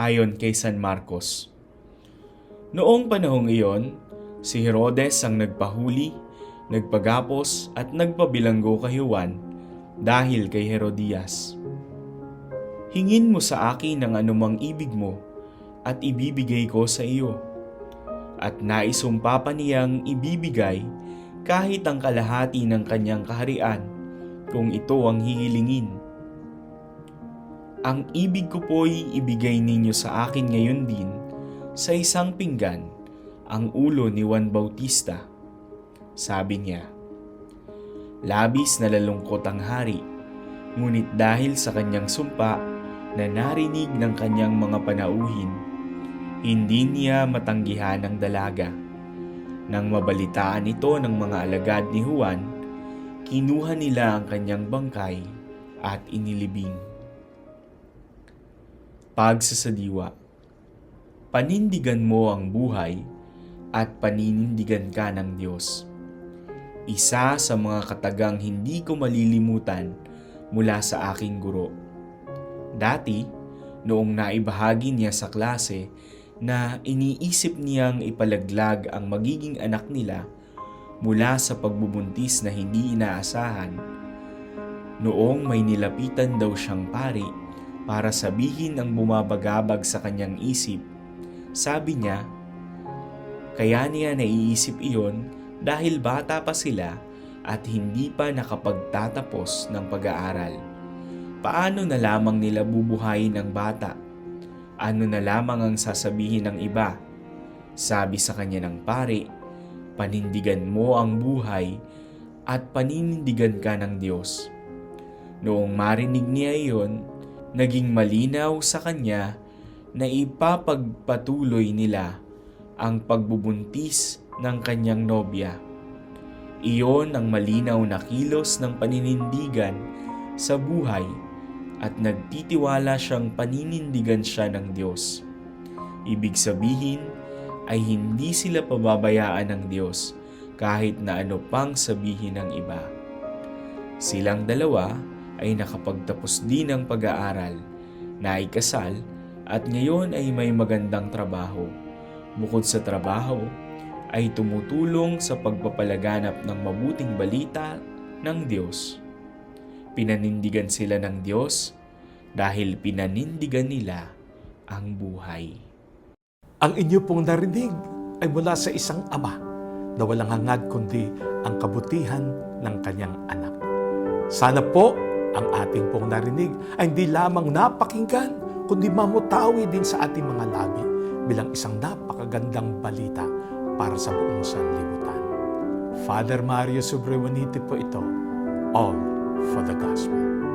ayon kay San Marcos. Noong panahong iyon, si Herodes ang nagpahuli, nagpagapos at nagpabilanggo kay Juan dahil kay Herodias. Hingin mo sa akin ang anumang ibig mo at ibibigay ko sa iyo. At naisumpa pa niyang ibibigay kahit ang kalahati ng kanyang kaharian kung ito ang hihilingin. Ang ibig ko po'y ibigay ninyo sa akin ngayon din sa isang pinggan ang ulo ni Juan Bautista. Sabi niya, Labis na lalungkot ang hari, ngunit dahil sa kanyang sumpa na narinig ng kanyang mga panauhin, hindi niya matanggihan ang dalaga. Nang mabalitaan ito ng mga alagad ni Juan, kinuha nila ang kanyang bangkay at inilibing pagsasadiwa. Panindigan mo ang buhay at paninindigan ka ng Diyos. Isa sa mga katagang hindi ko malilimutan mula sa aking guro. Dati, noong naibahagi niya sa klase na iniisip niyang ipalaglag ang magiging anak nila mula sa pagbubuntis na hindi inaasahan, noong may nilapitan daw siyang pari para sabihin ang bumabagabag sa kanyang isip. Sabi niya, kaya niya naiisip iyon dahil bata pa sila at hindi pa nakapagtatapos ng pag-aaral. Paano na lamang nila bubuhayin ang bata? Ano na lamang ang sasabihin ng iba? Sabi sa kanya ng pare, panindigan mo ang buhay at paninindigan ka ng Diyos. Noong marinig niya iyon, naging malinaw sa kanya na ipapagpatuloy nila ang pagbubuntis ng kanyang nobya. Iyon ang malinaw na kilos ng paninindigan sa buhay at nagtitiwala siyang paninindigan siya ng Diyos. Ibig sabihin ay hindi sila pababayaan ng Diyos kahit na ano pang sabihin ng iba. Silang dalawa ay nakapagtapos din ng pag-aaral, naikasal at ngayon ay may magandang trabaho. Bukod sa trabaho, ay tumutulong sa pagpapalaganap ng mabuting balita ng Diyos. Pinanindigan sila ng Diyos dahil pinanindigan nila ang buhay. Ang inyo pong narinig ay mula sa isang ama na walang hangad kundi ang kabutihan ng kanyang anak. Sana po ang ating pong narinig ay hindi lamang napakinggan, kundi mamutawi din sa ating mga labi bilang isang napakagandang balita para sa buong sanlibutan. Father Mario Sobrewanite po ito, All for the Gospel.